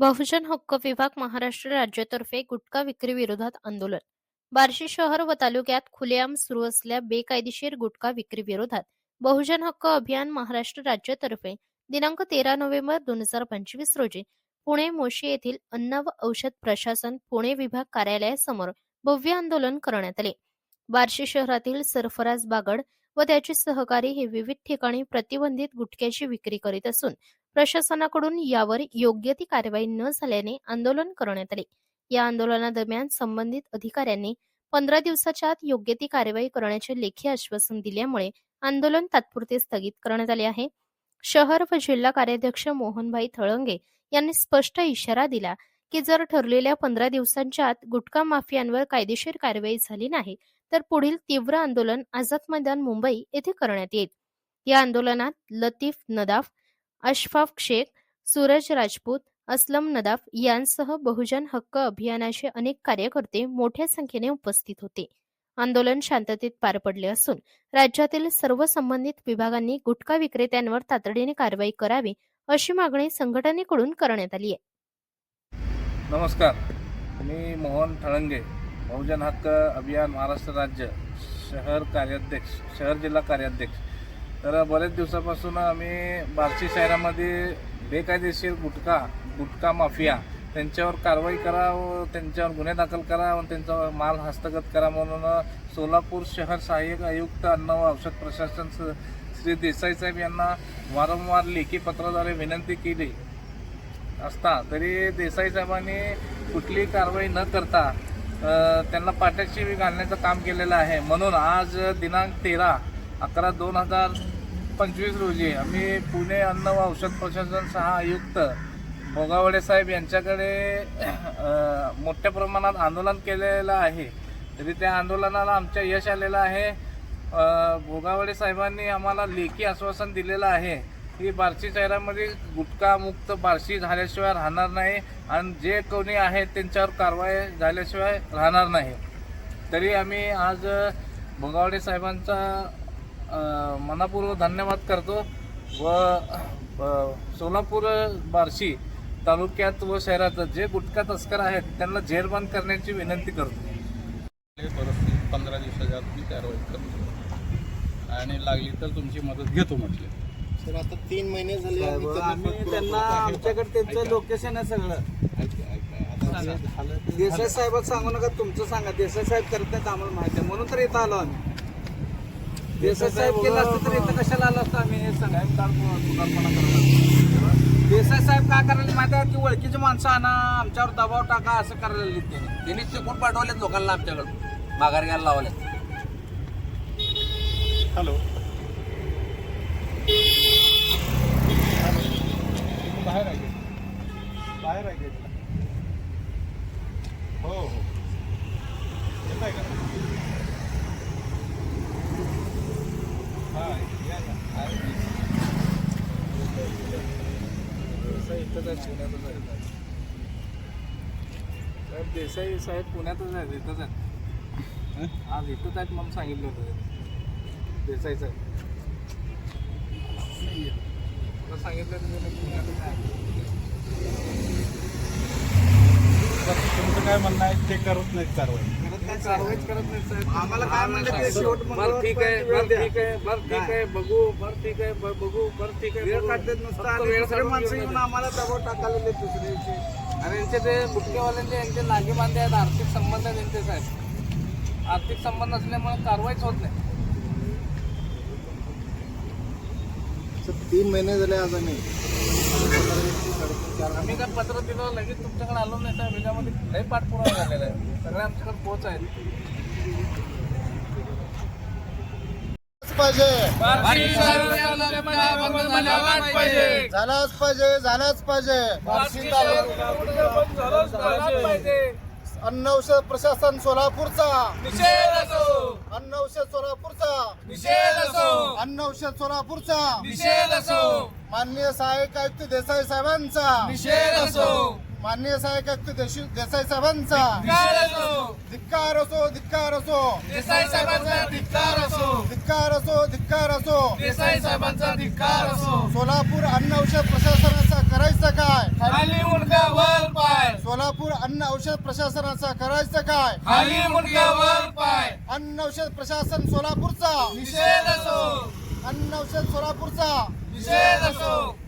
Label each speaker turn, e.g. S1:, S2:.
S1: बहुजन हक्क विभाग महाराष्ट्र राज्यातर्फे गुटखा विक्री विरोधात आंदोलन. बार्शी शहर व तालुक्यात खुलेआम सुरू असल्या बेकायदेशीर गुटखा विक्री विरोधात बहुजन हक्क अभियान महाराष्ट्र राज्यातर्फे दिनांक तेरा नोव्हेंबर दोन हजार पंचवीस रोजी पुणे मोशी येथील अन्न व औषध प्रशासन पुणे विभाग कार्यालयासमोर भव्य आंदोलन करण्यात आले. बार्शी शहरातील सरफराज बागड व त्याचे सहकारी हे विविध ठिकाणी प्रतिबंधित गुटख्याची विक्री करीत असून प्रशासनाकडून यावर योग्य ती कारवाई न झाल्याने आंदोलन करण्यात आले. या आंदोलनादरम्यान संबंधित अधिकाऱ्यांनी पंधरा दिवसाच्या आत योग्य ती कारवाई करण्याचे लेखी आश्वासन दिल्यामुळे आंदोलन तात्पुरते स्थगित करण्यात आले आहे. शहर व जिल्हा कार्याध्यक्ष मोहनभाई थळंगे यांनी स्पष्ट इशारा दिला की जर ठरलेल्या पंधरा दिवसांच्या आत गुटखा माफियांवर कायदेशीर कारवाई झाली नाही तर पुढील तीव्र आंदोलन आझाद मैदान मुंबई येथे करण्यात येईल. या आंदोलनात लतीफ नदाफ अशफाक शेख सूरज राजपूत असलम नदाफ यांसह बहुजन हक्क अभियानाचे अनेक कार्यकर्ते मोठ्या संख्येने उपस्थित होते. आंदोलन शांततेत पार पडले असून राज्यातील सर्व संबंधित विभागांनी गुटखा विक्रेत्यांवर तातडीने कारवाई करावी अशी मागणी संघटनेकडून करण्यात आली आहे.
S2: नमस्कार. मी मोहन ठळंगे बहुजन हक्क अभियान महाराष्ट्र राज्य शहर कार्याध्यक्ष शहर जिल्हा कार्याध्यक्ष तर बरेच दिवसापासून आम्ही बार्शी शहरामध्ये बेकायदेशीर गुटखा गुटखा माफिया त्यांच्यावर कारवाई करा व त्यांच्यावर गुन्हे दाखल करा व त्यांचा माल हस्तगत करा म्हणून सोलापूर शहर सहाय्यक आयुक्त अन्न व औषध प्रशासन श्री देसाई साहेब यांना वारंवार लेखी पत्राद्वारे विनंती केली असता तरी देसाई साहेबांनी कुठलीही कारवाई न करता त्यांना पाठ्याशी घालण्याचं काम केलेलं आहे. म्हणून आज दिनांक तेरा अकरा दोन हजार पंचवीस रोजी. आम्ही पुणे अन्न व औषध प्रशासन सहा आयुक्त भोगावडे साहेब यांच्याकडे मोठ्या प्रमाणात आंदोलन केलेलं आहे. तरी त्या आंदोलनाला आमच्या यश आलेलं आहे. भोगावडे साहेबांनी आम्हाला लेखी आश्वासन दिलेलं आहे. की बार्शी शहरामध्ये गुटखामुक्त बार्शी झाल्याशिवाय राहणार नाही आणि जे कोणी आहेत त्यांच्यावर कारवाई झाल्याशिवाय राहणार नाही. तरी आम्ही आज भोगावडे साहेबांचा मनापूर्वक धन्यवाद करतो व सोलापूर बार्शी तालुक्यात व शहरात जे गुटखा तस्कर आहेत त्यांना जेरबंद करण्याची विनंती करतो.
S3: परिस्थिती पंधरा दिवसाच्या आत मी कारवाई करतो आणि लागली तर तुमची मदत घेतो म्हटले.
S4: सर आता तीन महिने झाले आम्ही त्यांना.
S5: आमच्याकडे त्यांचं लोकेशन आहे सगळं. देसाई साहेबात सांगू नका तुमचं सांगा. देसाई साहेब करत नाहीत आम्हाला माहिती म्हणून तर इथं आलो आम्ही. देसाई साहेब केलं असतं तर इथं कशाला आलो असतो आम्ही? हे सांगा देसाई साहेब काय करायला माहिती आहे की? ओळखीची माणसं आणा आमच्यावर दबाव टाका असं करायला त्यांनी
S6: त्यांनी शिकून पाठवलेत लोकांना आमच्याकडं माघार घ्यायला लावले
S3: हॅलो. बाहेर आहे बाहेर आहे हो हो. येत आहे का हा या या आहे.
S2: देसाई इथंच आहेत पुण्यातच आहेत साहेब देसाई साहेब पुण्यातच आहेत इथंच आहेत आज इथंच आहेत म्हणून सांगितलं होतं देसाई साहेब सांगितलं तुम्ही पुण्यातच आहे
S3: तुमचं काय म्हणणं आहे? ते करत नाहीत कारवाई.
S2: कारवाईच करत नाही साहेब
S5: आम्हाला काय म्हणलं ते शेवट
S2: बरं ठीक आहे बरं. ठीक आहे बरं ठीक आहे बघू बरं ठीक आहे बरं बघू बरं ठीक आहे
S5: वेळ. काढतात नुसतं आणि दुसरे माणसं येऊन. आम्हाला दबाव टाकायला लागले दुसऱ्या दिवशी
S2: आणि यांचे ते बुटकेवाल्यांचे यांचे नागे बांधे आहेत आर्थिक संबंध आहेत यांचे साहेब आर्थिक संबंध असल्यामुळे कारवाईच होत नाही
S4: सर, तीन महिने झाले आज आम्ही
S2: आम्ही काय पत्र दिलं लगेच तुमच्याकडे आलो नाही साहेब. याच्यामध्ये लय पाठपुरावा झालेला आहे. सगळे आमच्याकडे पोच आहेत.
S4: पाहिजे. झालाच पाहिजे झालाच पाहिजे. अन्न औषध प्रशासन सोलापूरचा. अन्न औषध सोलापूरचा. अन्न औषध सोलापूरचा. माननीय सहाय्यक आयुक्त देसाई साहेबांचा. माननीय सहाय्यक आयुक्त देशी- देसाई साहेबांचा. धिक्कार असो. धिक्कार असो
S2: देसाई साहेबांचा धिक्कार असो.
S4: धिक्कार असो धिक्कार असो.
S2: देसाई साहेबांचा धिक्कार असो.
S4: सोलापूर अन्न औषध प्रशासनाचा करायचं काय?
S2: खाली मुंडका वर
S4: सोलापूर अन्न औषध प्रशासनाचा करायचं काय?
S2: खाली मुंडक्यावर पाय.
S4: अन्न औषध प्रशासन सोलापूरचा.
S2: निषेध असो.
S4: अन्न औषध सोलापूरचा.
S2: निषेध असो.